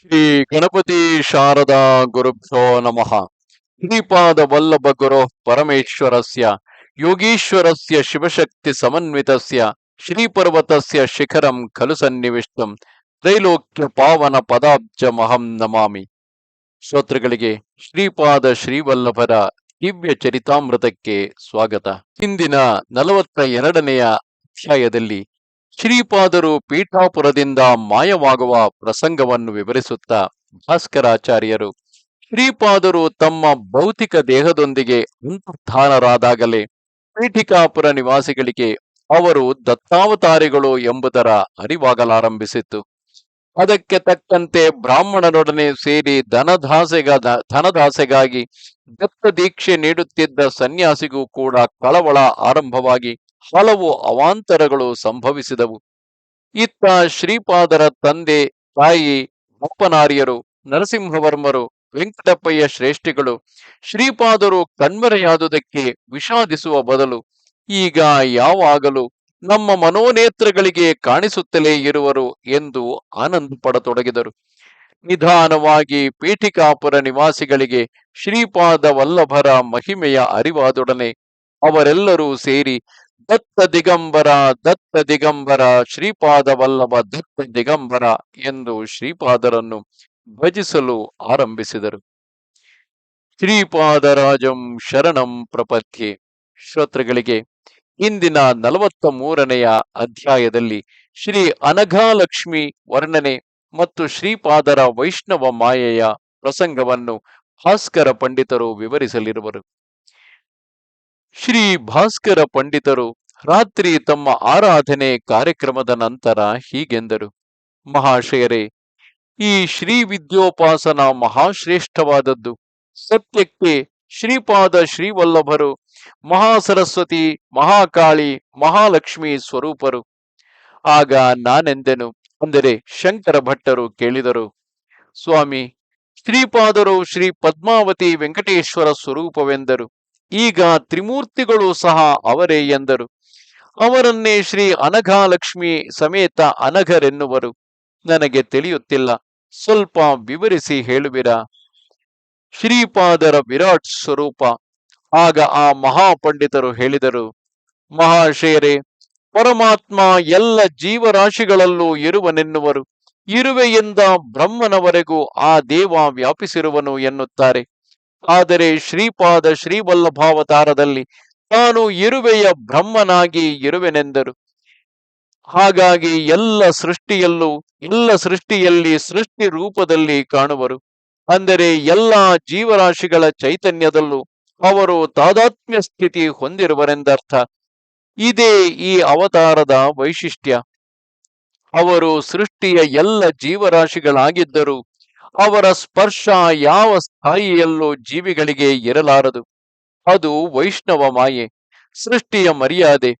ಶ್ರೀ ಗಣಪತಿ ಶಾರದಾ ಗುರುಭ್ಯೋ ನಮಃ. ಶ್ರೀಪಾದ ವಲ್ಲಭ ಗುರು ಪರಮೇಶ್ವರಸ್ಯ, ಯೋಗೀಶ್ವರಸ್ಯ ಶಿವಶಕ್ತಿ ಸಮನ್ವಿತಸ್ಯ, ಶ್ರೀಪರ್ವತಸ್ಯ ಶಿಖರಂ ಖಲು ಸನ್ನಿವಿಷ್ಟಂ, ತ್ರೈಲೋಕ್ಯ ಪಾವನ ಪದಾಬ್ಜ ಮಹಂ ನಮಾಮಿ. ಶ್ರೋತೃಗಳಿಗೆ ಶ್ರೀಪಾದ ಶ್ರೀವಲ್ಲಭರ ದಿವ್ಯ ಚರಿತಾಮೃತಕ್ಕೆ ಸ್ವಾಗತ. ಇಂದಿನ ನಲವತ್ತ ಎರಡನೆಯ ಅಧ್ಯಾಯದಲ್ಲಿ ಶ್ರೀಪಾದರು ಪೀಠಾಪುರದಿಂದ ಮಾಯವಾಗುವ ಪ್ರಸಂಗವನ್ನು ವಿವರಿಸುತ್ತಾ ಭಾಸ್ಕರಾಚಾರ್ಯರು, ಶ್ರೀಪಾದರು ತಮ್ಮ ಭೌತಿಕ ದೇಹದೊಂದಿಗೆ ಅಂತರ್ಧಾನರಾದಾಗಲೇ ಪೀಠಿಕಾಪುರ ನಿವಾಸಿಗಳಿಗೆ ಅವರು ದತ್ತಾವತಾರಿಗಳು ಎಂಬುದರ ಅರಿವಾಗಲಾರಂಭಿಸಿತು. ಅದಕ್ಕೆ ತಕ್ಕಂತೆ ಬ್ರಾಹ್ಮಣರೊಡನೆ ಸೇರಿ ಧನದಾಸೆಗ, ಧನದಾಸೆಗಾಗಿ ದತ್ತ ದೀಕ್ಷೆ ನೀಡುತ್ತಿದ್ದ ಸನ್ಯಾಸಿಗೂ ಕೂಡ ಕಳವಳ ಆರಂಭವಾಗಿ ಹಲವು ಅವಾಂತರಗಳು ಸಂಭವಿಸಿದವು. ಇತ್ತ ಶ್ರೀಪಾದರ ತಂದೆ, ತಾಯಿ, ಅಪ್ಪನಾರ್ಯರು, ನರಸಿಂಹವರ್ಮರು, ವೆಂಕಟಪ್ಪಯ್ಯ ಶ್ರೇಷ್ಠಿಗಳು, ಶ್ರೀಪಾದರು ಕಣ್ಮರೆಯಾದುದಕ್ಕೆ ವಿಷಾದಿಸುವ ಬದಲು ಈಗ ಯಾವಾಗಲೂ ನಮ್ಮ ಮನೋನೇತ್ರಗಳಿಗೆ ಕಾಣಿಸುತ್ತಲೇ ಇರುವರು ಎಂದು ಆನಂದ ಪಡತೊಡಗಿದರು. ನಿಧಾನವಾಗಿ ಪೀಠಿಕಾಪುರ ನಿವಾಸಿಗಳಿಗೆ ಶ್ರೀಪಾದ ವಲ್ಲಭರ ಮಹಿಮೆಯ ಅರಿವಾದೊಡನೆ ಅವರೆಲ್ಲರೂ ಸೇರಿ ದತ್ತ ದಿಗಂಬರ ದತ್ತ ದಿಗಂಬರ ಶ್ರೀಪಾದ ವಲ್ಲಭ ದತ್ತ ದಿಗಂಬರ ಎಂದು ಶ್ರೀಪಾದರನ್ನು ಭಜಿಸಲು ಆರಂಭಿಸಿದರು. ಶ್ರೀಪಾದರಾಜಂ ಶರಣಂ ಪ್ರಪಥ್ಯೆ ಶ್ರೋತೃಗಳಿಗೆ, ಇಂದಿನ ನಲವತ್ತ ಮೂರನೆಯ ಅಧ್ಯಾಯದಲ್ಲಿ ಶ್ರೀ ಅನಘಾಲಕ್ಷ್ಮಿ ವರ್ಣನೆ ಮತ್ತು ಶ್ರೀಪಾದರ ವೈಷ್ಣವ ಮಾಯೆಯ ಪ್ರಸಂಗವನ್ನು ಭಾಸ್ಕರ ಪಂಡಿತರು ವಿವರಿಸಲಿರುವರು. ಶ್ರೀ ಭಾಸ್ಕರ ಪಂಡಿತರು ರಾತ್ರಿ ತಮ್ಮ ಆರಾಧನೆ ಕಾರ್ಯಕ್ರಮದ ನಂತರ ಹೀಗೆಂದರು. ಮಹಾಶಯರೇ, ಈ ಶ್ರೀ ವಿದ್ಯೋಪಾಸನ ಮಹಾಶ್ರೇಷ್ಠವಾದದ್ದು. ಸತ್ಯಕ್ಕೆ ಶ್ರೀಪಾದ ಶ್ರೀವಲ್ಲಭರು, ಮಹಾಸರಸ್ವತಿ, ಮಹಾಕಾಳಿ, ಮಹಾಲಕ್ಷ್ಮಿ ಸ್ವರೂಪರು. ಆಗ ನಾನೆಂದೆನು ಅಂದರೆ ಶಂಕರ ಭಟ್ಟರು ಕೇಳಿದರು. ಸ್ವಾಮಿ, ಶ್ರೀಪಾದರು ಶ್ರೀ ಪದ್ಮಾವತಿ ವೆಂಕಟೇಶ್ವರ ಸ್ವರೂಪವೆಂದರು. ಈಗ ತ್ರಿಮೂರ್ತಿಗಳು ಸಹ ಅವರೇ ಎಂದರು. ಅವರನ್ನೇ ಶ್ರೀ ಅನಘಾಲಕ್ಷ್ಮಿ ಸಮೇತ ಅನಘರೆನ್ನುವರು. ನನಗೆ ತಿಳಿಯುತ್ತಿಲ್ಲ. ಸ್ವಲ್ಪ ವಿವರಿಸಿ ಹೇಳುವಿರಾ? ಶ್ರೀಪಾದರ ವಿರಾಟ್ ಸ್ವರೂಪ. ಆಗ ಆ ಮಹಾಪಂಡಿತರು ಹೇಳಿದರು, ಮಹಾಶಯರೇ, ಪರಮಾತ್ಮ ಎಲ್ಲ ಜೀವರಾಶಿಗಳಲ್ಲೂ ಇರುವನೆನ್ನುವರು. ಇರುವೆಯಿಂದ ಬ್ರಹ್ಮನವರೆಗೂ ಆ ದೇವ ವ್ಯಾಪಿಸಿರುವನು ಎನ್ನುತ್ತಾರೆ. ಆದರೆ ಶ್ರೀಪಾದ ಶ್ರೀವಲ್ಲಭಾವತಾರದಲ್ಲಿ ತಾನು ಇರುವೆಯ ಬ್ರಹ್ಮನಾಗಿ ಇರುವೆನೆಂದರು. ಹಾಗಾಗಿ ಎಲ್ಲ ಸೃಷ್ಟಿಯಲ್ಲೂ, ಎಲ್ಲ ಸೃಷ್ಟಿಯಲ್ಲಿ ಸೃಷ್ಟಿ ರೂಪದಲ್ಲಿ ಕಾಣುವರು. ಅಂದರೆ ಎಲ್ಲ ಜೀವರಾಶಿಗಳ ಚೈತನ್ಯದಲ್ಲೂ ಅವರು ತಾದಾತ್ಮ್ಯ ಸ್ಥಿತಿ ಹೊಂದಿರುವರೆಂದರ್ಥ. ಇದೇ ಈ ಅವತಾರದ ವೈಶಿಷ್ಟ್ಯ. ಅವರು ಸೃಷ್ಟಿಯ ಎಲ್ಲ ಜೀವರಾಶಿಗಳಾಗಿದ್ದರೂ ಅವರ ಸ್ಪರ್ಶ ಯಾವ ಸ್ಥಾಯಿಯಲ್ಲೂ ಜೀವಿಗಳಿಗೆ ಇರಲಾರದು. ಅದು ವೈಷ್ಣವ ಮಾಯೆ, ಸೃಷ್ಟಿಯ ಮರ್ಯಾದೆ.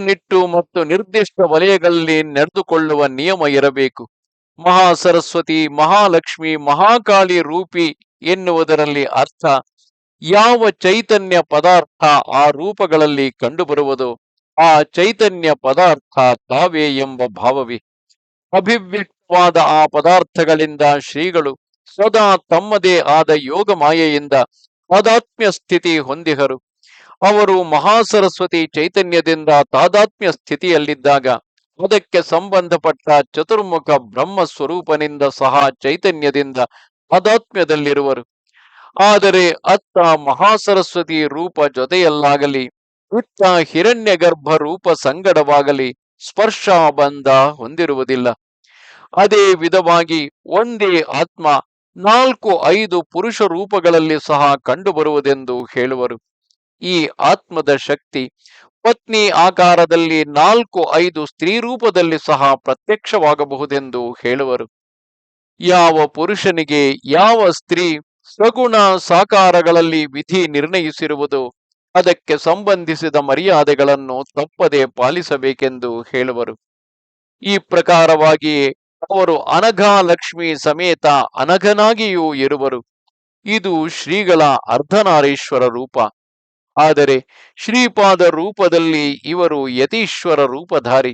ನಿಟ್ಟು ಮತ್ತು ನಿರ್ದಿಷ್ಟ ವಲಯಗಳಲ್ಲಿ ನಡೆದುಕೊಳ್ಳುವ ನಿಯಮ ಇರಬೇಕು. ಮಹಾ ಸರಸ್ವತಿ ಮಹಾಲಕ್ಷ್ಮಿ, ಮಹಾಕಾಳಿ ರೂಪಿ ಎನ್ನುವುದರಲ್ಲಿ ಅರ್ಥ. ಯಾವ ಚೈತನ್ಯ ಪದಾರ್ಥ ಆ ರೂಪಗಳಲ್ಲಿ ಕಂಡುಬರುವುದು, ಆ ಚೈತನ್ಯ ಪದಾರ್ಥ ತಾವೇ ಎಂಬ ಭಾವವೇ. ಅಭಿವ್ಯಕ್ತವಾದ ಆ ಪದಾರ್ಥಗಳಿಂದ ಶ್ರೀಗಳು ಸದಾ ತಮ್ಮದೇ ಆದ ಯೋಗ ಮಾಯೆಯಿಂದ ಪದಾತ್ಮ್ಯ ಸ್ಥಿತಿ ಹೊಂದಿಹರು ಅವರು ಮಹಾಸರಸ್ವತಿ ಚೈತನ್ಯದಿಂದ ತಾದಾತ್ಮ್ಯ ಸ್ಥಿತಿಯಲ್ಲಿದ್ದಾಗ ಅದಕ್ಕೆ ಸಂಬಂಧಪಟ್ಟ ಚತುರ್ಮುಖ ಬ್ರಹ್ಮ ಸ್ವರೂಪನಿಂದ ಸಹ ಚೈತನ್ಯದಿಂದ ಪದಾತ್ಮ್ಯದಲ್ಲಿರುವರು. ಆದರೆ ಅತ್ತ ಮಹಾಸರಸ್ವತಿ ರೂಪ ಜೊತೆಯಲ್ಲಾಗಲಿ ಇತ್ತ ಹಿರಣ್ಯ ಗರ್ಭ ರೂಪ ಸಂಗಡವಾಗಲಿ ಸ್ಪರ್ಶ ಬಂಧ ಹೊಂದಿರುವುದಿಲ್ಲ. ಅದೇ ವಿಧವಾಗಿ ಒಂದೇ ಆತ್ಮ ನಾಲ್ಕು ಐದು ಪುರುಷ ರೂಪಗಳಲ್ಲಿ ಸಹ ಕಂಡುಬರುವುದೆಂದು ಹೇಳುವರು. ಈ ಆತ್ಮದ ಶಕ್ತಿ ಪತ್ನಿ ಆಕಾರದಲ್ಲಿ ನಾಲ್ಕು ಐದು ಸ್ತ್ರೀ ರೂಪದಲ್ಲಿ ಸಹ ಪ್ರತ್ಯಕ್ಷವಾಗಬಹುದೆಂದು ಹೇಳುವರು. ಯಾವ ಪುರುಷನಿಗೆ ಯಾವ ಸ್ತ್ರೀ ಸಗುಣ ಸಾಕಾರಗಳಲ್ಲಿ ವಿಧಿ ನಿರ್ಣಯಿಸಿರುವುದು ಅದಕ್ಕೆ ಸಂಬಂಧಿಸಿದ ಮರ್ಯಾದೆಗಳನ್ನು ತಪ್ಪದೆ ಪಾಲಿಸಬೇಕೆಂದು ಹೇಳುವರು. ಈ ಪ್ರಕಾರವಾಗಿ ಅವರು ಅನಘಾಲಕ್ಷ್ಮಿ ಸಮೇತ ಅನಘನಾಗಿಯೂ ಇರುವರು. ಇದು ಶ್ರೀಗಳ ಅರ್ಧನಾರೀಶ್ವರ ರೂಪ. ಆದರೆ ಶ್ರೀಪಾದ ರೂಪದಲ್ಲಿ ಇವರು ಯತೀಶ್ವರ ರೂಪಧಾರಿ.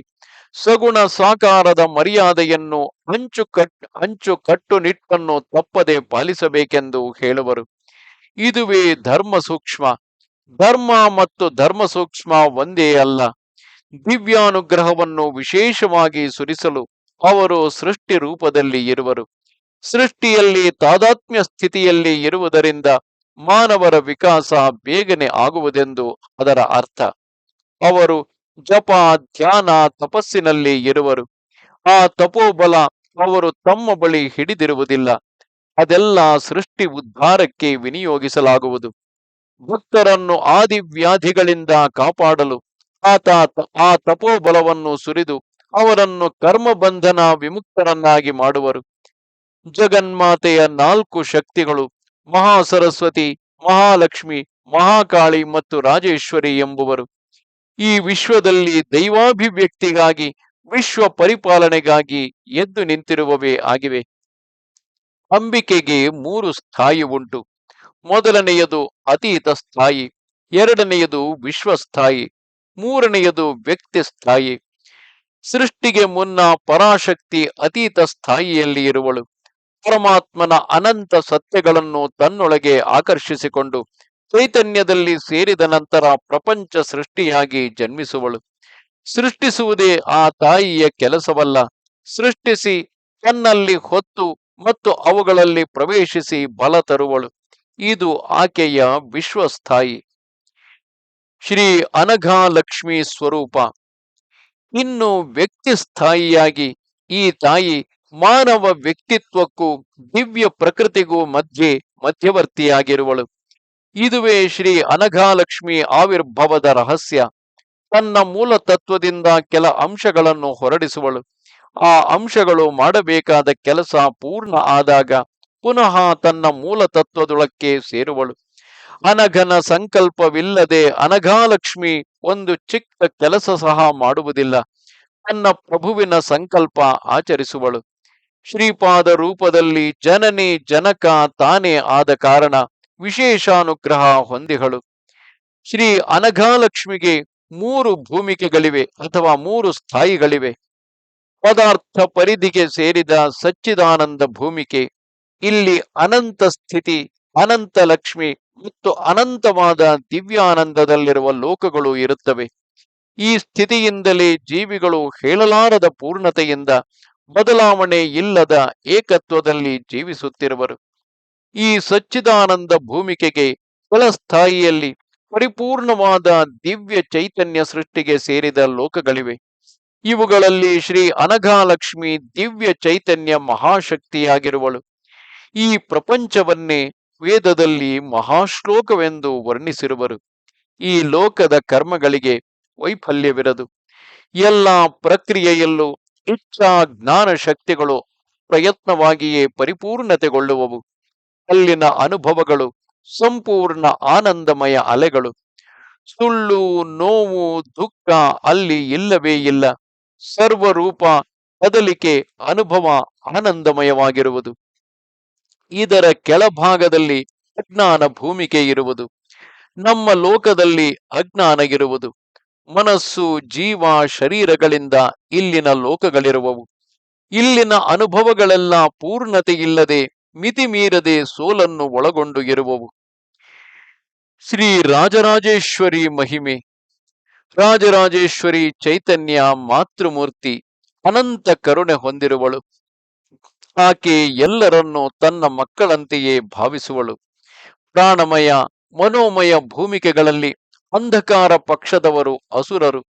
ಸಗುಣ ಸಾಕಾರದ ಮರ್ಯಾದೆಯನ್ನು ಅಂಚು ಕಟ್, ಅಂಚು ಕಟ್ಟುನಿಟ್ಟನ್ನು ತಪ್ಪದೆ ಪಾಲಿಸಬೇಕೆಂದು ಹೇಳುವರು. ಇದುವೇ ಧರ್ಮ ಸೂಕ್ಷ್ಮ ಧರ್ಮ ಮತ್ತು ಧರ್ಮ ಸೂಕ್ಷ್ಮ ಒಂದೇ ಅಲ್ಲ. ದಿವ್ಯಾನುಗ್ರಹವನ್ನು ವಿಶೇಷವಾಗಿ ಸುರಿಸಲು ಅವರು ಸೃಷ್ಟಿ ರೂಪದಲ್ಲಿ ಇರುವರು. ಸೃಷ್ಟಿಯಲ್ಲಿ ತಾದಾತ್ಮ್ಯ ಸ್ಥಿತಿಯಲ್ಲಿ ಇರುವುದರಿಂದ ಮಾನವರ ವಿಕಾಸ ಬೇಗನೆ ಆಗುವುದೆಂದು ಅದರ ಅರ್ಥ. ಅವರು ಜಪ, ಧ್ಯಾನ, ತಪಸ್ಸಿನಲ್ಲಿ ಇರುವರು. ಆ ತಪೋಬಲ ಅವರು ತಮ್ಮ ಬಳಿ ಹಿಡಿದಿರುವುದಿಲ್ಲ. ಅದೆಲ್ಲ ಸೃಷ್ಟಿ ಉದ್ಧಾರಕ್ಕೆ ವಿನಿಯೋಗಿಸಲಾಗುವುದು. ಭಕ್ತರನ್ನು ಆದಿವ್ಯಾಧಿಗಳಿಂದ ಕಾಪಾಡಲು ಆತ ಆ ತಪೋಬಲವನ್ನು ಸುರಿದು ಅವರನ್ನು ಕರ್ಮಬಂಧನ ವಿಮುಕ್ತರನ್ನಾಗಿ ಮಾಡುವರು. ಜಗನ್ಮಾತೆಯ ನಾಲ್ಕು ಶಕ್ತಿಗಳು ಮಹಾಸರಸ್ವತಿ, ಮಹಾಲಕ್ಷ್ಮಿ, ಮಹಾಕಾಳಿ ಮತ್ತು ರಾಜೇಶ್ವರಿ ಎಂಬುವರು. ಈ ವಿಶ್ವದಲ್ಲಿ ದೈವಾಭಿವ್ಯಕ್ತಿಗಾಗಿ, ವಿಶ್ವ ಪರಿಪಾಲನೆಗಾಗಿ ಎದ್ದು ನಿಂತಿರುವವೇ ಆಗಿವೆ. ಅಂಬಿಕೆಗೆ ಮೂರು ಸ್ಥಾಯಿ ಉಂಟು. ಮೊದಲನೆಯದು ಅತೀತ ಸ್ಥಾಯಿ, ಎರಡನೆಯದು ವಿಶ್ವಸ್ಥಾಯಿ, ಮೂರನೆಯದು ವ್ಯಕ್ತಿ ಸ್ಥಾಯಿ. ಸೃಷ್ಟಿಗೆ ಮುನ್ನ ಪರಾಶಕ್ತಿ ಅತೀತ ಸ್ಥಾಯಿಯಲ್ಲಿ ಇರುವಳು. ಪರಮಾತ್ಮನ ಅನಂತ ಸತ್ಯಗಳನ್ನು ತನ್ನೊಳಗೆ ಆಕರ್ಷಿಸಿಕೊಂಡು ಚೈತನ್ಯದಲ್ಲಿ ಸೇರಿದ ನಂತರ ಪ್ರಪಂಚ ಸೃಷ್ಟಿಯಾಗಿ ಜನ್ಮಿಸುವಳು. ಸೃಷ್ಟಿಸುವುದೇ ಆ ತಾಯಿಯ ಕೆಲಸವಲ್ಲ. ಸೃಷ್ಟಿಸಿ ತನ್ನಲ್ಲಿ ಹೊತ್ತು ಮತ್ತು ಅವುಗಳಲ್ಲಿ ಪ್ರವೇಶಿಸಿ ಬಲ ತರುವಳು. ಇದು ಆಕೆಯ ವಿಶ್ವಸ್ಥಾಯಿ. ಶ್ರೀ ಅನಘಾಲಕ್ಷ್ಮಿ ಸ್ವರೂಪ. ಇನ್ನು ವ್ಯಕ್ತಿ ಸ್ಥಾಯಿಯಾಗಿ ಈ ತಾಯಿ ಮಾನವ ವ್ಯಕ್ತಿತ್ವಕ್ಕೂ ದಿವ್ಯ ಪ್ರಕೃತಿಗೂ ಮಧ್ಯೆ ಮಧ್ಯವರ್ತಿಯಾಗಿರುವಳು. ಇದುವೇ ಶ್ರೀ ಅನಘಾಲಕ್ಷ್ಮಿ ಆವಿರ್ಭವದ ರಹಸ್ಯ. ತನ್ನ ಮೂಲ ತತ್ವದಿಂದ ಕೆಲ ಅಂಶಗಳನ್ನು ಹೊರಡಿಸುವಳು. ಆ ಅಂಶಗಳು ಮಾಡಬೇಕಾದ ಕೆಲಸ ಪೂರ್ಣ ಆದಾಗ ಪುನಃ ತನ್ನ ಮೂಲ ತತ್ವದೊಳಕ್ಕೆ ಸೇರುವಳು. ಅನಘನ ಸಂಕಲ್ಪವಿಲ್ಲದೆ ಅನಘಾಲಕ್ಷ್ಮಿ ಒಂದು ಚಿಕ್ಕ ಕೆಲಸ ಸಹ ಮಾಡುವುದಿಲ್ಲ. ತನ್ನ ಪ್ರಭುವಿನ ಸಂಕಲ್ಪ ಆಚರಿಸುವಳು. ಶ್ರೀಪಾದ ರೂಪದಲ್ಲಿ ಜನನಿ ಜನಕ ತಾನೇ ಆದ ಕಾರಣ ವಿಶೇಷಾನುಗ್ರಹ ಹೊಂದಿಗಳು ಶ್ರೀ ಅನಘಾಲಕ್ಷ್ಮಿಗೆ ಮೂರು ಭೂಮಿಕೆಗಳಿವೆ ಅಥವಾ ಮೂರು ಸ್ಥಾಯಿಗಳಿವೆ. ಪದಾರ್ಥ ಪರಿಧಿಗೆ ಸೇರಿದ ಸಚ್ಚಿದಾನಂದ ಭೂಮಿಕೆ. ಇಲ್ಲಿ ಅನಂತ ಸ್ಥಿತಿ, ಅನಂತ ಲಕ್ಷ್ಮಿ ಮತ್ತು ಅನಂತವಾದ ದಿವ್ಯಾನಂದದಲ್ಲಿರುವ ಲೋಕಗಳು ಇರುತ್ತವೆ. ಈ ಸ್ಥಿತಿಯಿಂದಲೇ ಜೀವಿಗಳು ಹೇಳಲಾರದ ಪೂರ್ಣತೆಯಿಂದ ಬದಲಾವಣೆ ಇಲ್ಲದ ಏಕತ್ವದಲ್ಲಿ ಜೀವಿಸುತ್ತಿರುವರು. ಈ ಸಚ್ಚಿದಾನಂದ ಭೂಮಿಕೆಗೆ ಕೆಳಸ್ಥಾಯಿಯಲ್ಲಿ ಪರಿಪೂರ್ಣವಾದ ದಿವ್ಯ ಚೈತನ್ಯ ಸೃಷ್ಟಿಗೆ ಸೇರಿದ ಲೋಕಗಳಿವೆ. ಇವುಗಳಲ್ಲಿ ಶ್ರೀ ಅನಘಾಲಕ್ಷ್ಮಿ ದಿವ್ಯ ಚೈತನ್ಯ ಮಹಾಶಕ್ತಿಯಾಗಿರುವಳು. ಈ ಪ್ರಪಂಚವನ್ನೇ ವೇದದಲ್ಲಿ ಮಹಾಶ್ಲೋಕವೆಂದು ವರ್ಣಿಸಿರುವರು. ಈ ಲೋಕದ ಕರ್ಮಗಳಿಗೆ ವೈಫಲ್ಯವಿರದು. ಎಲ್ಲ ಪ್ರಕ್ರಿಯೆಯಲ್ಲೂ ಇಚ್ಛಾ ಜ್ಞಾನ ಶಕ್ತಿಗಳು ಪ್ರಯತ್ನವಾಗಿಯೇ ಪರಿಪೂರ್ಣತೆಗೊಳ್ಳುವವು. ಅಲ್ಲಿನ ಅನುಭವಗಳು ಸಂಪೂರ್ಣ ಆನಂದಮಯ ಅಲೆಗಳು. ಸುಳ್ಳು, ನೋವು, ದುಃಖ ಅಲ್ಲಿ ಇಲ್ಲವೇ ಇಲ್ಲ. ಸರ್ವರೂಪ ಬದಲಿಕೆ ಅನುಭವ ಆನಂದಮಯವಾಗಿರುವುದು. ಇದರ ಕೆಳಭಾಗದಲ್ಲಿ ಅಜ್ಞಾನ ಭೂಮಿಕೆ ಇರುವುದು. ನಮ್ಮ ಲೋಕದಲ್ಲಿ ಅಜ್ಞಾನ ಇರುವುದು. ಮನಸ್ಸು, ಜೀವ, ಶರೀರಗಳಿಂದ ಇಲ್ಲಿನ ಲೋಕಗಳಿರುವವು. ಇಲ್ಲಿನ ಅನುಭವಗಳೆಲ್ಲ ಪೂರ್ಣತೆಯಿಲ್ಲದೆ ಮಿತಿ ಮೀರದೆ ಸೋಲನ್ನು ಒಳಗೊಂಡು ಇರುವವು. ಶ್ರೀ ರಾಜರಾಜೇಶ್ವರಿ ಮಹಿಮೆ. ರಾಜರಾಜೇಶ್ವರಿ ಚೈತನ್ಯ ಮಾತೃಮೂರ್ತಿ ಅನಂತ ಕರುಣೆ ಹೊಂದಿರುವಳು. ಆಕೆ ಎಲ್ಲರನ್ನೂ ತನ್ನ ಮಕ್ಕಳಂತೆಯೇ ಭಾವಿಸುವಳು. ಪ್ರಾಣಮಯ, ಮನೋಮಯ ಭೂಮಿಕೆಗಳಲ್ಲಿ ಅಂಧಕಾರ ಪಕ್ಷದವರು ಅಸುರರು.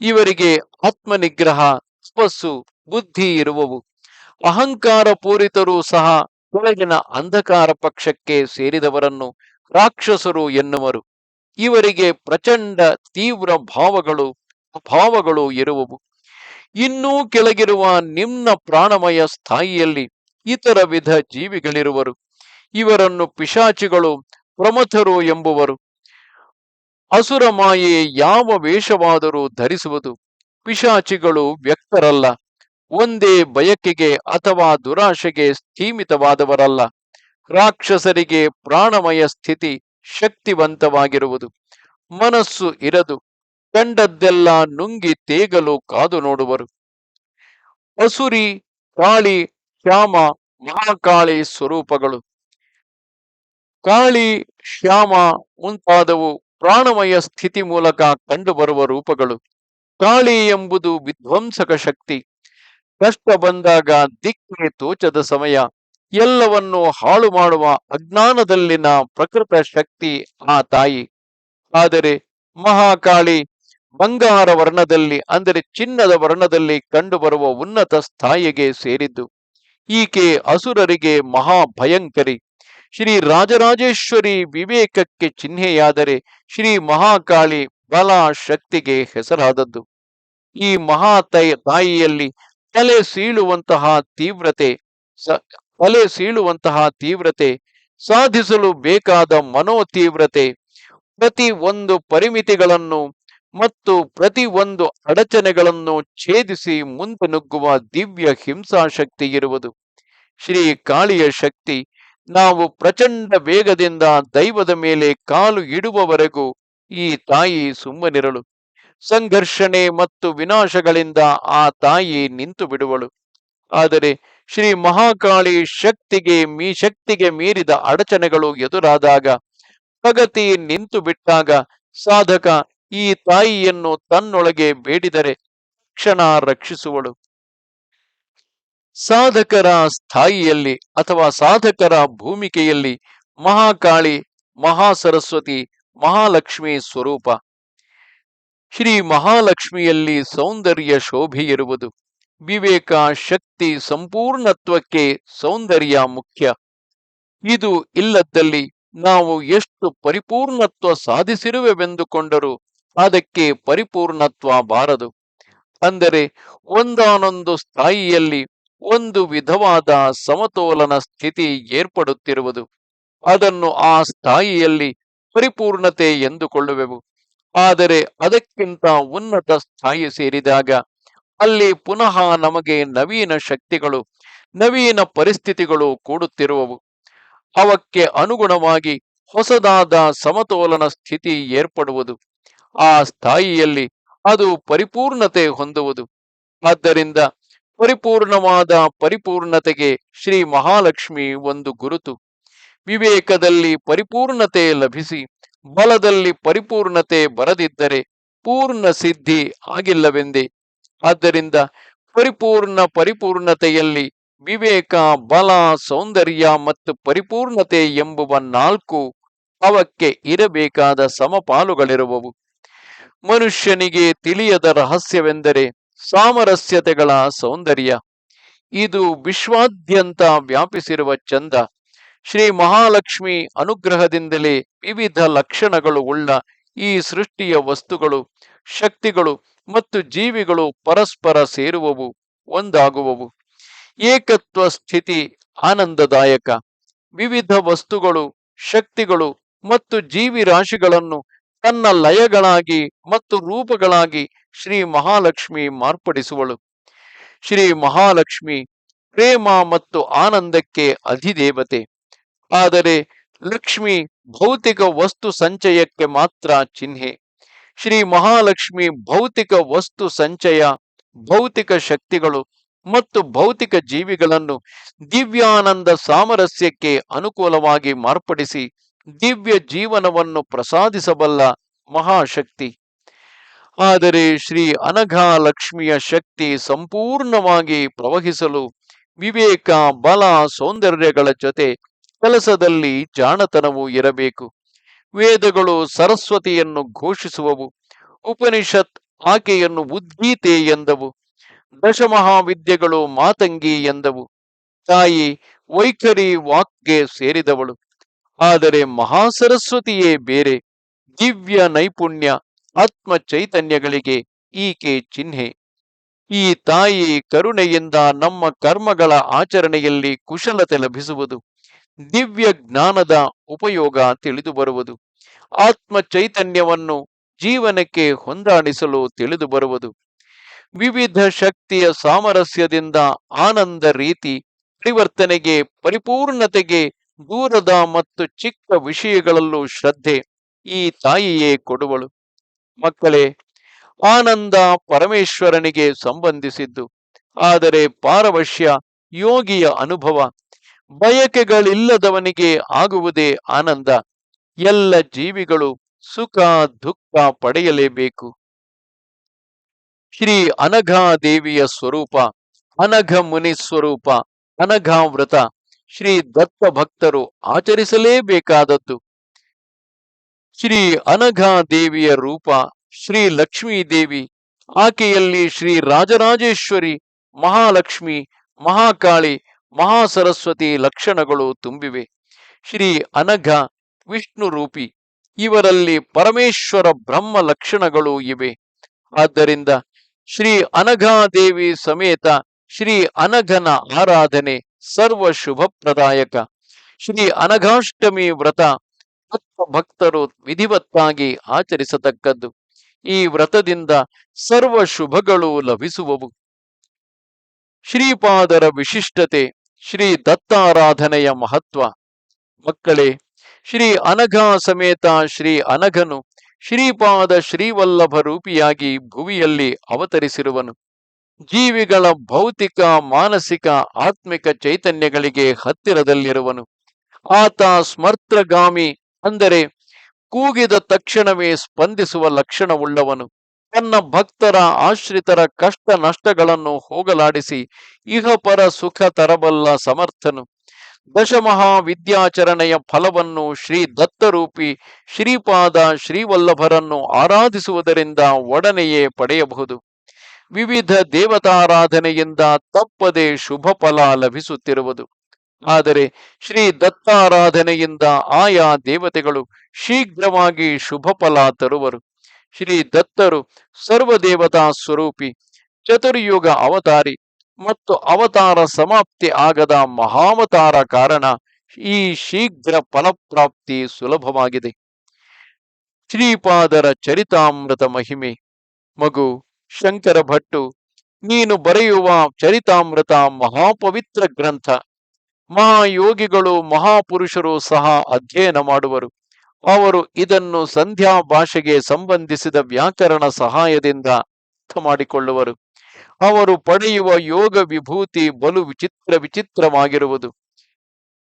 ಇವರಿಗೆ ಆತ್ಮನಿಗ್ರಹ ತಪಸ್ಸು ಬುದ್ಧಿ ಇರುವವು. ಅಹಂಕಾರ ಪೂರಿತರೂ ಸಹ ಕೆಳಗಿನ ಅಂಧಕಾರ ಪಕ್ಷಕ್ಕೆ ಸೇರಿದವರನ್ನು ರಾಕ್ಷಸರು ಎನ್ನುವರು. ಇವರಿಗೆ ಪ್ರಚಂಡ ತೀವ್ರ ಭಾವಗಳು ಭಾವಗಳು ಇರುವವು. ಇನ್ನೂ ಕೆಳಗಿರುವ ನಿಮ್ನ ಪ್ರಾಣಮಯ ಸ್ಥಾಯಿಯಲ್ಲಿ ಇತರ ವಿಧ ಜೀವಿಗಳಿರುವರು. ಇವರನ್ನು ಪಿಶಾಚಿಗಳು, ಪ್ರಮಥರು ಎಂಬುವರು. ಅಸುರ ಮಾಯೆ ಯಾವ ವೇಷವಾದರೂ ಧರಿಸುವುದು. ಪಿಶಾಚಿಗಳು ವ್ಯಕ್ತರಲ್ಲ. ಒಂದೇ ಬಯಕೆಗೆ ಅಥವಾ ದುರಾಶೆಗೆ ಸ್ಥೀಮಿತವಾದವರಲ್ಲ. ರಾಕ್ಷಸರಿಗೆ ಪ್ರಾಣಮಯ ಸ್ಥಿತಿ ಶಕ್ತಿವಂತವಾಗಿರುವುದು. ಮನಸ್ಸು ಇರದು. ಕಂಡದ್ದೆಲ್ಲ ನುಂಗಿ ತೇಗಲು ಕಾದು ನೋಡುವರು. ಅಸುರಿ, ಕಾಳಿ, ಶ್ಯಾಮ, ಮಹಾಕಾಳಿ ಸ್ವರೂಪಗಳು. ಕಾಳಿ, ಶ್ಯಾಮ ಮುಂತಾದವು ಪ್ರಾಣಮಯ ಸ್ಥಿತಿ ಮೂಲಕ ಕಂಡುಬರುವ ರೂಪಗಳು. ಕಾಳಿ ಎಂಬುದು ವಿಧ್ವಂಸಕ ಶಕ್ತಿ. ಕಷ್ಟ ಬಂದಾಗ ದಿಕ್ಕೆ ತೋಚದ ಸಮಯ. ಎಲ್ಲವನ್ನು ಹಾಳು ಮಾಡುವ ಅಜ್ಞಾನದಲ್ಲಿನ ಪ್ರಕೃತ ಶಕ್ತಿ ಆ ತಾಯಿ. ಆದರೆ ಮಹಾಕಾಳಿ ಬಂಗಾರ ವರ್ಣದಲ್ಲಿ, ಅಂದರೆ ಚಿನ್ನದ ವರ್ಣದಲ್ಲಿ ಕಂಡುಬರುವ ಉನ್ನತ ಸ್ಥಾಯಿಗೆ ಸೇರಿದ್ದು, ಈಕೆ ಅಸುರರಿಗೆ ಮಹಾ ಭಯಂಕರಿ ಶ್ರೀ ರಾಜರಾಜೇಶ್ವರಿ ವಿವೇಕಕ್ಕೆ ಚಿಹ್ನೆಯಾದರೆ ಶ್ರೀ ಮಹಾಕಾಳಿ ಬಲ ಶಕ್ತಿಗೆ ಹೆಸರಾದದ್ದು. ಈ ಮಹಾ ತಾಯಿಯಲ್ಲಿ ತಲೆ ಸೀಳುವಂತಹ ತೀವ್ರತೆ ತಲೆ ಸೀಳುವಂತಹ ತೀವ್ರತೆ, ಸಾಧಿಸಲು ಬೇಕಾದ ಮನೋ ತೀವ್ರತೆ ಪ್ರತಿ ಒಂದು ಪರಿಮಿತಿಗಳನ್ನು ಮತ್ತು ಪ್ರತಿ ಒಂದು ಅಡಚಣೆಗಳನ್ನು ಛೇದಿಸಿ ಮುಂದೆ ನುಗ್ಗುವ ದಿವ್ಯ ಹಿಂಸಾಶಕ್ತಿ ಇರುವುದು. ಶ್ರೀ ಕಾಳಿಯ ಶಕ್ತಿ, ನಾವು ಪ್ರಚಂಡ ವೇಗದಿಂದ ದೈವದ ಮೇಲೆ ಕಾಲು ಇಡುವವರೆಗೂ ಈ ತಾಯಿ ಸುಮ್ಮನಿರಳು. ಸಂಘರ್ಷಣೆ ಮತ್ತು ವಿನಾಶಗಳಿಂದ ಆ ತಾಯಿ ನಿಂತು ಬಿಡುವಳು ಆದರೆ ಶ್ರೀ ಮಹಾಕಾಳಿ ಶಕ್ತಿಗೆ ಮೀ, ಶಕ್ತಿಗೆ ಮೀರಿದ ಅಡಚಣೆಗಳು ಎದುರಾದಾಗ, ಪ್ರಗತಿ ನಿಂತು ಬಿಟ್ಟಾಗ ಸಾಧಕ ಈ ತಾಯಿಯನ್ನು ತನ್ನೊಳಗೆ ಬೇಡಿದರೆ ಕ್ಷಣ ರಕ್ಷಿಸುವಳು. ಸಾಧಕರ ಸ್ಥಾಯಿಯಲ್ಲಿ ಅಥವಾ ಸಾಧಕರ ಭೂಮಿಕೆಯಲ್ಲಿ ಮಹಾಕಾಳಿ, ಮಹಾಸರಸ್ವತಿ, ಮಹಾಲಕ್ಷ್ಮಿ ಸ್ವರೂಪ. ಶ್ರೀ ಮಹಾಲಕ್ಷ್ಮಿಯಲ್ಲಿ ಸೌಂದರ್ಯ ಶೋಭೆಯಿರುವುದು ವಿವೇಕ ಶಕ್ತಿ ಸಂಪೂರ್ಣತ್ವಕ್ಕೆ ಸೌಂದರ್ಯ ಮುಖ್ಯ. ಇದು ಇಲ್ಲದ್ದಲ್ಲಿ ನಾವು ಎಷ್ಟು ಪರಿಪೂರ್ಣತ್ವ ಸಾಧಿಸಿರುವೆವೆಂದುಕೊಂಡರೂ ಅದಕ್ಕೆ ಪರಿಪೂರ್ಣತ್ವ ಬಾರದು. ಅಂದರೆ ಒಂದಾನೊಂದು ಸ್ಥಾಯಿಯಲ್ಲಿ ಒಂದು ವಿಧವಾದ ಸಮತೋಲನ ಸ್ಥಿತಿ ಏರ್ಪಡುತ್ತಿರುವುದು. ಅದನ್ನು ಆ ಸ್ಥಾಯಿಯಲ್ಲಿ ಪರಿಪೂರ್ಣತೆ ಎಂದುಕೊಳ್ಳುವೆವು. ಆದರೆ ಅದಕ್ಕಿಂತ ಉನ್ನತ ಸ್ಥಾಯಿ ಸೇರಿದಾಗ ಅಲ್ಲಿ ಪುನಃ ನಮಗೆ ನವೀನ ಶಕ್ತಿಗಳು, ನವೀನ ಪರಿಸ್ಥಿತಿಗಳು ಕೂಡುತ್ತಿರುವವು. ಅವಕ್ಕೆ ಅನುಗುಣವಾಗಿ ಹೊಸದಾದ ಸಮತೋಲನ ಸ್ಥಿತಿ ಏರ್ಪಡುವುದು. ಆ ಸ್ಥಾಯಿಯಲ್ಲಿ ಅದು ಪರಿಪೂರ್ಣತೆ ಹೊಂದುವುದು. ಆದ್ದರಿಂದ ಪರಿಪೂರ್ಣವಾದ ಪರಿಪೂರ್ಣತೆಗೆ ಶ್ರೀ ಮಹಾಲಕ್ಷ್ಮಿ ಒಂದು ಗುರುತು. ವಿವೇಕದಲ್ಲಿ ಪರಿಪೂರ್ಣತೆ ಲಭಿಸಿ, ಬಲದಲ್ಲಿ ಪರಿಪೂರ್ಣತೆ ಬರದಿದ್ದರೆ ಪೂರ್ಣ ಸಿದ್ಧಿ ಆಗಿಲ್ಲವೆಂದೇ. ಆದ್ದರಿಂದ ಪರಿಪೂರ್ಣ ಪರಿಪೂರ್ಣತೆಯಲ್ಲಿ ವಿವೇಕ, ಬಲ, ಸೌಂದರ್ಯ ಮತ್ತು ಪರಿಪೂರ್ಣತೆ ಎಂಬುವ ನಾಲ್ಕು ಅವಕ್ಕೆ ಇರಬೇಕಾದ ಸಮಪಾಲುಗಳಿರುವವು. ಮನುಷ್ಯನಿಗೆ ತಿಳಿಯದ ರಹಸ್ಯವೆಂದರೆ ಸಾಮರಸ್ಯತೆಗಳ ಸೌಂದರ್ಯ. ಇದು ವಿಶ್ವಾದ್ಯಂತ ವ್ಯಾಪಿಸಿರುವ ಚಂದ. ಶ್ರೀ ಮಹಾಲಕ್ಷ್ಮಿ ಅನುಗ್ರಹದಿಂದಲೇ ವಿವಿಧ ಲಕ್ಷಣಗಳು ಉಳ್ಳ ಈ ಸೃಷ್ಟಿಯ ವಸ್ತುಗಳು, ಶಕ್ತಿಗಳು ಮತ್ತು ಜೀವಿಗಳು ಪರಸ್ಪರ ಸೇರುವವು, ಒಂದಾಗುವವು. ಏಕತ್ವ ಸ್ಥಿತಿ ಆನಂದದಾಯಕ. ವಿವಿಧ ವಸ್ತುಗಳು, ಶಕ್ತಿಗಳು ಮತ್ತು ಜೀವಿ ರಾಶಿಗಳನ್ನು ತನ್ನ ಲಯಗಳಾಗಿ ಮತ್ತು ರೂಪಗಳಾಗಿ ಶ್ರೀ ಮಹಾಲಕ್ಷ್ಮಿ ಮಾರ್ಪಡಿಸುವಳು. ಶ್ರೀ ಮಹಾಲಕ್ಷ್ಮಿ ಪ್ರೇಮ ಮತ್ತು ಆನಂದಕ್ಕೆ ಅಧಿದೇವತೆ. ಆದರೆ ಲಕ್ಷ್ಮಿ ಭೌತಿಕ ವಸ್ತು ಸಂಚಯಕ್ಕೆ ಮಾತ್ರ ಚಿಹ್ನೆ. ಶ್ರೀ ಮಹಾಲಕ್ಷ್ಮಿ ಭೌತಿಕ ವಸ್ತು ಸಂಚಯ ಭೌತಿಕ ಶಕ್ತಿಗಳು ಮತ್ತು ಭೌತಿಕ ಜೀವಿಗಳನ್ನು ದಿವ್ಯಾನಂದ ಸಾಮರಸ್ಯಕ್ಕೆ ಅನುಕೂಲವಾಗಿ ಮಾರ್ಪಡಿಸಿ ದಿವ್ಯ ಜೀವನವನ್ನು ಪ್ರಸಾದಿಸಬಲ್ಲ ಮಹಾಶಕ್ತಿ. ಆದರೆ ಶ್ರೀ ಅನಘಾಲಕ್ಷ್ಮಿಯ ಶಕ್ತಿ ಸಂಪೂರ್ಣವಾಗಿ ಪ್ರವಹಿಸಲು ವಿವೇಕ, ಬಲ, ಸೌಂದರ್ಯಗಳ ಜೊತೆ ಕೆಲಸದಲ್ಲಿ ಜಾಣತನವೂ ಇರಬೇಕು. ವೇದಗಳು ಸರಸ್ವತಿಯನ್ನು ಘೋಷಿಸುವವು, ಉಪನಿಷತ್ ಆಕೆಯನ್ನು ಉದ್ಗೀತೆ ಎಂದವು, ದಶಮಹಾವಿದ್ಯೆಗಳು ಮಾತಂಗಿ ಎಂದವು. ತಾಯಿ ವೈಖರಿ ವಾಕ್ಗೆ ಸೇರಿದವಳು. ಆದರೆ ಮಹಾಸರಸ್ವತಿಯೇ ಬೇರೆ. ದಿವ್ಯ ನೈಪುಣ್ಯ ಆತ್ಮ ಚೈತನ್ಯಗಳಿಗೆ ಈಕೆ ಚಿಹ್ನೆ. ಈ ತಾಯಿ ಕರುಣೆಯಿಂದ ನಮ್ಮ ಕರ್ಮಗಳ ಆಚರಣೆಯಲ್ಲಿ ಕುಶಲತೆ ಲಭಿಸುವುದು. ದಿವ್ಯ ಜ್ಞಾನದ ಉಪಯೋಗ ತಿಳಿದು ಬರುವುದು. ಆತ್ಮ ಚೈತನ್ಯವನ್ನು ಜೀವನಕ್ಕೆ ಹೊಂದಾಣಿಸಲು ತಿಳಿದು ಬರುವುದು. ವಿವಿಧ ಶಕ್ತಿಯ ಸಾಮರಸ್ಯದಿಂದ ಆನಂದ ರೀತಿ ಪರಿವರ್ತನೆಗೆ, ಪರಿಪೂರ್ಣತೆಗೆ ದೂರದ ಮತ್ತು ಚಿಕ್ಕ ವಿಷಯಗಳಲ್ಲೂ ಶ್ರದ್ಧೆ ಈ ತಾಯಿಯೇ ಕೊಡುವಳು. ಮಕ್ಕಳೇ, ಆನಂದ ಪರಮೇಶ್ವರನಿಗೆ ಸಂಬಂಧಿಸಿದ್ದು. ಆದರೆ ಪಾರವಶ್ಯ ಯೋಗಿಯ ಅನುಭವ, ಬಯಕೆಗಳಿಲ್ಲದವನಿಗೆ ಆಗುವುದೇ ಆನಂದ. ಎಲ್ಲ ಜೀವಿಗಳು ಸುಖ, ದುಃಖ ಪಡೆಯಲೇಬೇಕು. ಶ್ರೀ ಅನಘಾದೇವಿಯ ಸ್ವರೂಪ, ಅನಘ ಮುನಿ ಸ್ವರೂಪ ಅನಘಾ ವ್ರತ ಶ್ರೀ ದತ್ತ ಭಕ್ತರು ಆಚರಿಸಲೇಬೇಕಾದದ್ದು. ಶ್ರೀ ಅನಘಾ ದೇವಿಯ ರೂಪ, ಶ್ರೀ ಲಕ್ಷ್ಮೀ ದೇವಿ, ಆಕೆಯಲ್ಲಿ ಶ್ರೀ ರಾಜರಾಜೇಶ್ವರಿ, ಮಹಾಲಕ್ಷ್ಮಿ, ಮಹಾಕಾಳಿ, ಮಹಾಸರಸ್ವತಿ ಲಕ್ಷಣಗಳು ತುಂಬಿವೆ. ಶ್ರೀ ಅನಘ, ವಿಷ್ಣು ರೂಪಿ, ಇವರಲ್ಲಿ ಪರಮೇಶ್ವರ ಬ್ರಹ್ಮ ಲಕ್ಷಣಗಳು ಇವೆ. ಆದ್ದರಿಂದ ಶ್ರೀ ಅನಘಾದೇವಿ ಸಮೇತ ಶ್ರೀ ಅನಘನ ಆರಾಧನೆ ಸರ್ವ ಶುಭ ಪ್ರದಾಯಕ. ಶ್ರೀ ಅನಘಾಷ್ಟಮಿ ವ್ರತ ಭಕ್ತರು ವಿಧಿವತ್ತಾಗಿ ಆಚರಿಸತಕ್ಕದ್ದು. ಈ ವ್ರತದಿಂದ ಸರ್ವ ಶುಭಗಳು ಲಭಿಸುವವು. ಶ್ರೀಪಾದರ ವಿಶಿಷ್ಟತೆ, ಶ್ರೀ ದತ್ತಾರಾಧನೆಯ ಮಹತ್ವ. ಮಕ್ಕಳೇ, ಶ್ರೀ ಅನಘ ಸಮೇತ ಶ್ರೀ ಅನಘನು ಶ್ರೀಪಾದ ಶ್ರೀವಲ್ಲಭ ರೂಪಿಯಾಗಿ ಭುವಿಯಲ್ಲಿ ಅವತರಿಸಿರುವನು. ಜೀವಿಗಳ ಭೌತಿಕ, ಮಾನಸಿಕ, ಆತ್ಮಿಕ ಚೈತನ್ಯಗಳಿಗೆ ಹತ್ತಿರದಲ್ಲಿರುವನು. ಆತ ಸ್ಮರ್ತಗಾಮಿ ಅಂದರೆ ಕೂಗಿದ ತಕ್ಷಣವೇ ಸ್ಪಂದಿಸುವ ಲಕ್ಷಣವುಳ್ಳವನು. ತನ್ನ ಭಕ್ತರ ಆಶ್ರಿತರ ಕಷ್ಟ ನಷ್ಟಗಳನ್ನು ಹೋಗಲಾಡಿಸಿ ಇಹಪರ ಸುಖ ತರಬಲ್ಲ ಸಮರ್ಥನು. ದಶಮಹಾವಿದ್ಯಾಚರಣೆಯ ಫಲವನ್ನು ಶ್ರೀ ದತ್ತರೂಪಿ ಶ್ರೀಪಾದ ಶ್ರೀವಲ್ಲಭರನ್ನು ಆರಾಧಿಸುವುದರಿಂದ ಒಡನೆಯೇ ಪಡೆಯಬಹುದು. ವಿವಿಧ ದೇವತಾರಾಧನೆಯಿಂದ ತಪ್ಪದೆ ಶುಭ ಫಲ ಲಭಿಸುತ್ತಿರುವುದು. ಆದರೆ ಶ್ರೀ ದತ್ತಾರಾಧನೆಯಿಂದ ಆಯಾ ದೇವತೆಗಳು ಶೀಘ್ರವಾಗಿ ಶುಭ ಫಲ ತರುವರು. ಶ್ರೀ ದತ್ತರು ಸರ್ವದೇವತಾ ಸ್ವರೂಪಿ, ಚತುರ್ಯುಗ ಅವತಾರಿ ಮತ್ತು ಅವತಾರ ಸಮಾಪ್ತಿ ಆಗದ ಮಹಾವತಾರ ಕಾರಣ ಈ ಶೀಘ್ರ ಫಲಪ್ರಾಪ್ತಿ ಸುಲಭವಾಗಿದೆ. ಶ್ರೀಪಾದರ ಚರಿತಾಮೃತ ಮಹಿಮೆ, ಮಗು ಶಂಕರ ಭಟ್ಟು, ನೀನು ಬರೆಯುವ ಚರಿತಾಮೃತ ಮಹಾಪವಿತ್ರ ಗ್ರಂಥ. ಮಹಾಯೋಗಿಗಳು, ಮಹಾಪುರುಷರು ಸಹ ಅಧ್ಯಯನ ಮಾಡುವರು. ಅವರು ಇದನ್ನು ಸಂಧ್ಯಾ ಭಾಷೆಗೆ ಸಂಬಂಧಿಸಿದ ವ್ಯಾಕರಣ ಸಹಾಯದಿಂದ ಅರ್ಥ ಮಾಡಿಕೊಳ್ಳುವರು ಅವರು ಪಡೆಯುವ ಯೋಗ ವಿಭೂತಿ ಬಲು ವಿಚಿತ್ರ ವಿಚಿತ್ರವಾಗಿರುವುದು.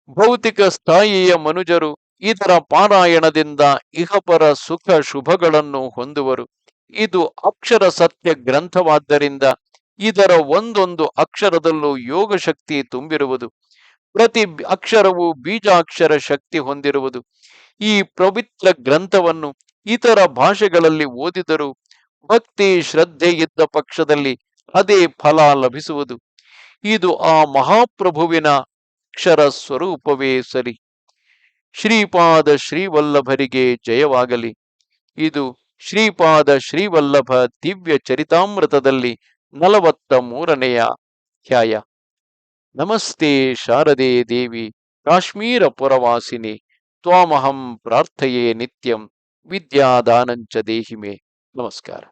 ಭೌತಿಕ ಸ್ಥಾಯಿಯ ಮನುಜರು ಇದರ ಪಾರಾಯಣದಿಂದ ಇಹಪರ ಸುಖ ಶುಭಗಳನ್ನು ಹೊಂದುವರು. ಇದು ಅಕ್ಷರ ಸತ್ಯ ಗ್ರಂಥವಾದ್ದರಿಂದ ಇದರ ಒಂದೊಂದು ಅಕ್ಷರದಲ್ಲೂ ಯೋಗ ಶಕ್ತಿ ತುಂಬಿರುವುದು. ಪ್ರತಿ ಅಕ್ಷರವು ಬೀಜಾಕ್ಷರ ಶಕ್ತಿ ಹೊಂದಿರುವುದು. ಈ ಪವಿತ್ರ ಗ್ರಂಥವನ್ನು ಇತರ ಭಾಷೆಗಳಲ್ಲಿ ಓದಿದರೂ ಭಕ್ತಿ ಶ್ರದ್ಧೆ ಇದ್ದ ಪಕ್ಷದಲ್ಲಿ ಅದೇ ಫಲ ಲಭಿಸುವುದು. ಇದು ಆ ಮಹಾಪ್ರಭುವಿನ ಅಕ್ಷರ ಸ್ವರೂಪವೇ ಸರಿ. ಶ್ರೀಪಾದ ಶ್ರೀವಲ್ಲಭರಿಗೆ ಜಯವಾಗಲಿ. ಇದು ಶ್ರೀಪಾದ ಶ್ರೀವಲ್ಲಭ ದಿವ್ಯ ಚರಿತಾಮೃತದಲ್ಲಿ ನಲವತ್ತ ಮೂರನೆಯ ಅಧ್ಯಾಯ. ನಮಸ್ತೆ ಶಾರದೆ ದೇವಿ, ಕಾಶ್ಮೀರ ಪುರವಾಸಿನಿ, ತ್ವಾಮಹಂ ಪ್ರಾರ್ಥಯೇ ನಿತ್ಯಂ, ವಿದ್ಯಾದಾನಂಚ ದೇಹಿಮೆ. ನಮಸ್ಕಾರ.